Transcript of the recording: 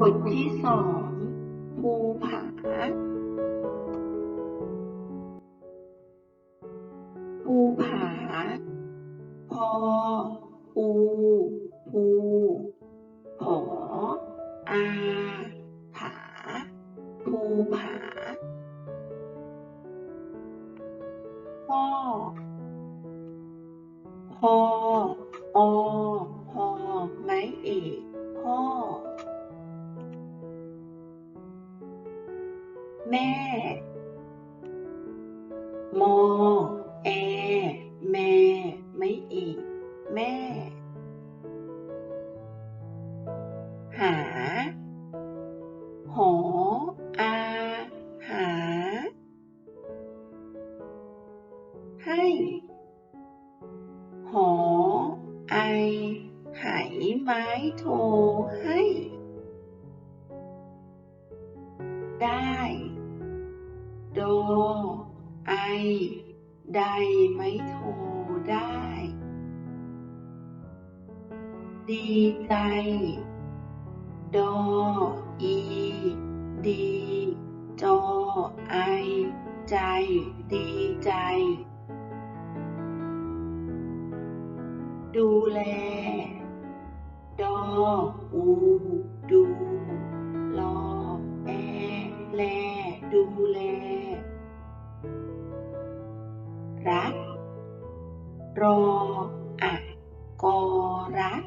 บทที่สองภูผาภูผา พอ อู ภูผอ อา ผา ภูผา พ่อ พออพอไม้เอกพ่อ แม่ มอ แอ แม่ ไม่อีก แม่ หา หอ อา หา ให้ หอ ไอ ไหไม้โทให้ได้ โด ไอใดไม้โทได้ ดีใจ ดอ อี ดีจอไอ ใจ ดีใจ ดูแล ดอ อู ดู ดูแล รัก รออะกอรัก